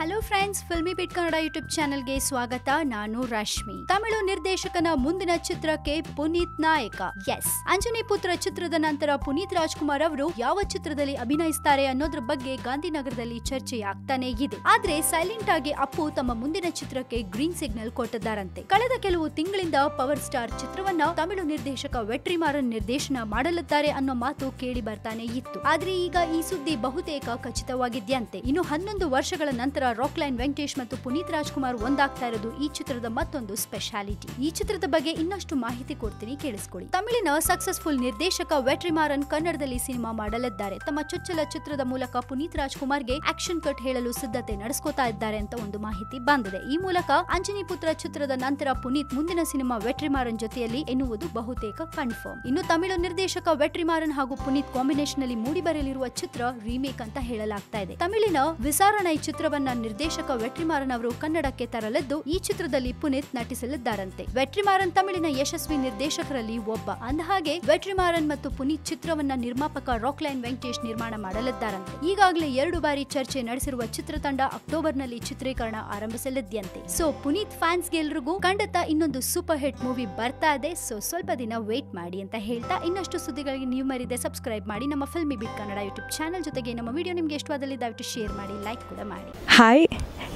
Friends filmy ಬಿಟ್ Kannada YouTube ಚಾನೆಲ್ಗೆ ಸ್ವಾಗತ ನಾನು ರಶ್ಮಿ ತಮಿಳು ನಿರ್ದೇಶಕನ ಮುಂದಿನ ಚಿತ್ರಕ್ಕೆ ಪುನೀತ್ ನಾಯಕ ಎಸ್ ಅಂಜನಿ ಪುತ್ರ ಚಿತ್ರದ ನಂತರ ಪುನೀತ್ ರಾಜ್ಕುಮಾರ್ ಅವರು ಯಾವ ಚಿತ್ರದಲ್ಲಿ ಅಭಿನಯಿಸ್ತಾರೆ ಅನ್ನೋದ್ರ ಬಗ್ಗೆ ಗಾಂಧಿನಗರದಲ್ಲಿ ಚರ್ಚೆ ಆಗ್ತಾನೆ ಇದೆ ಆದ್ರೆ ಸೈಲೆಂಟ್ ಆಗಿ ಅಪ್ಪು ತಮ್ಮ ಮುಂದಿನ ಚಿತ್ರಕ್ಕೆ ಗ್ರೀನ್ ಸಿಗ್ನಲ್ ಕೊಟ್ಟಿದ್ದಾರಂತೆ ಕಳೆದ ಕೆಲವು ತಿಂಗಳಿಂದ ಪವರ್ ಸ್ಟಾರ್ ಚಿತ್ರವನ್ನ ತಮಿಳು ನಿರ್ದೇಶಕ ವೆಟ್ರಿಮಾರನ್ ನಿರ್ದೇಶನ ಮಾಡಲಿದ್ದಾರೆ ಅನ್ನೋ ಮಾತು ಕೇಳಿ ಬರ್ತಾನೆ ಇತ್ತು ಆದ್ರೆ ಈಗ ಈ ಸುದ್ದಿ ಬಹುತೇಕ ಖಚಿತವಾಗಿದ್ಯಂತೆ ಇನ್ನು ಹನ್ನೊಂದು ವರ್ಷಗಳ ನಂತರ ರಾಕ್ಲೈನ್ ವೆಂಕಟೇಶ್ ಮತ್ತು ಪುನೀತ್ ರಾಜ್ಕುಮಾರ್ ಒಂದಾಗ್ತಾ ಇರೋದು ಈ ಚಿತ್ರದ ಮತ್ತೊಂದು ಸ್ಪೆಷಾಲಿಟಿ ಈ ಚಿತ್ರದ ಬಗ್ಗೆ ಇನ್ನಷ್ಟು ಮಾಹಿತಿ ಕೊಡ್ತೀನಿ, ಕೇಳಿಸ್ಕೊಳ್ಳಿ. ತಮಿಳಿನ ಸಕ್ಸಸ್ಫುಲ್ ನಿರ್ದೇಶಕ ವೆಟ್ರಿಮಾರನ್ ಕನ್ನಡದಲ್ಲಿ ಸಿನಿಮಾ ಮಾಡಲಿದ್ದಾರೆ. ತಮ್ಮ ಚೊಚ್ಚಲ ಚಿತ್ರದ ಮೂಲಕ ಪುನೀತ್ ರಾಜ್ಕುಮಾರ್ಗೆ ಆಕ್ಷನ್ ಕಟ್ ಹೇಳಲು ಸಿದ್ಧತೆ ನಡೆಸ್ಕೋತಾ ಇದ್ದಾರೆ ಅಂತ ಒಂದು ಮಾಹಿತಿ ಬಂದಿದೆ. ಈ ಮೂಲಕ ಅಂಜನಿ ಪುತ್ರ ಚಿತ್ರದ ನಂತರ ಪುನೀತ್ ಮುಂದಿನ ಸಿನಿಮಾ ವೆಟ್ರಿಮಾರನ್ ಜೊತೆಯಲ್ಲಿ ಎನ್ನುವುದು ಬಹುತೇಕ ಕನ್ಫರ್ಮ್ ಇನ್ನು ತಮಿಳು ನಿರ್ದೇಶಕ ವೆಟ್ರಿಮಾರನ್ ಹಾಗೂ ಪುನೀತ್ ಕಾಂಬಿನೇಷನ್ ಅಲ್ಲಿ ಮೂಡಿಬರಲಿರುವ ಚಿತ್ರ ರೀಮೇಕ್ ಅಂತ ಹೇಳಲಾಗ್ತಾ ಇದೆ. ತಮಿಳಿನ ವಿಸಾರಣೈ ಚಿತ್ರವನ್ನ ನಿರ್ದೇಶಕ ವೆಟ್ರಿಮಾರನ್ ಅವರು ಕನ್ನಡಕ್ಕೆ ತರಲಿದ್ದು, ಈ ಚಿತ್ರದಲ್ಲಿ ಪುನೀತ್ ನಟಿಸಲಿದ್ದಾರಂತೆ. ವೆಟ್ರಿಮಾರನ್ ತಮಿಳಿನ ಯಶಸ್ವಿ ನಿರ್ದೇಶಕರಲ್ಲಿ ಒಬ್ಬ. ಅಂದಹಾಗೆ, ವೆಟ್ರಿಮಾರನ್ ಮತ್ತು ಪುನೀತ್ ಚಿತ್ರವನ್ನ ನಿರ್ಮಾಪಕ ರಾಕ್ಲೈನ್ ವೆಂಕಟೇಶ್ ನಿರ್ಮಾಣ ಮಾಡಲಿದ್ದಾರಂತೆ. ಈಗಾಗಲೇ ಎರಡು ಬಾರಿ ಚರ್ಚೆ ನಡೆಸಿರುವ ಚಿತ್ರತಂಡ ಅಕ್ಟೋಬರ್ನಲ್ಲಿ ಚಿತ್ರೀಕರಣ ಆರಂಭಿಸಲಿದ್ಯಂತೆ. ಸೊ, ಪುನೀತ್ ಫ್ಯಾನ್ಸ್ ಎಲ್ರಿಗೂ ಖಂಡಿತ ಇನ್ನೊಂದು ಸೂಪರ್ ಹಿಟ್ ಮೂವಿ ಬರ್ತಾ ಇದೆ. ಸೊ, ಸ್ವಲ್ಪ ದಿನ ವೇಟ್ ಮಾಡಿ ಅಂತ ಹೇಳ್ತಾ ಇನ್ನಷ್ಟು ಸುದ್ದಿಗಳಿಗೆ ನೀವು ಮರಿದೆ ಸಬ್ಸ್ಕ್ರೈಬ್ ಮಾಡಿ ನಮ್ಮ Filmi Beat Kannada YouTube channel ಜೊತೆಗೆ ನಮ್ಮ ವಿಡಿಯೋ ನಿಮ್ಗೆ ಇಷ್ಟವಾದಲ್ಲಿ ದಯವಿಟ್ಟು ಶೇರ್ ಮಾಡಿ, ಲೈಕ್ ಕೂಡ ಮಾಡಿ. ಹಾಯ್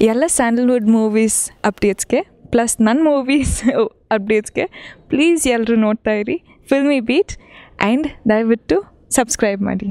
ಎಲ್ಲ ಸ್ಯಾಂಡಲ್ವುಡ್ ಮೂವೀಸ್ ಅಪ್ಡೇಟ್ಸ್ಗೆ ಪ್ಲಸ್ ನನ್ನ ಮೂವೀಸ್ ಅಪ್ಡೇಟ್ಸ್ಗೆ ಪ್ಲೀಸ್ ಎಲ್ಲರೂ ನೋಡ್ತಾ ಇರಿ ಫಿಲ್ಮಿ ಬೀಟ್ ಆ್ಯಂಡ್ ದಯವಿಟ್ಟು ಸಬ್ಸ್ಕ್ರೈಬ್ ಮಾಡಿ.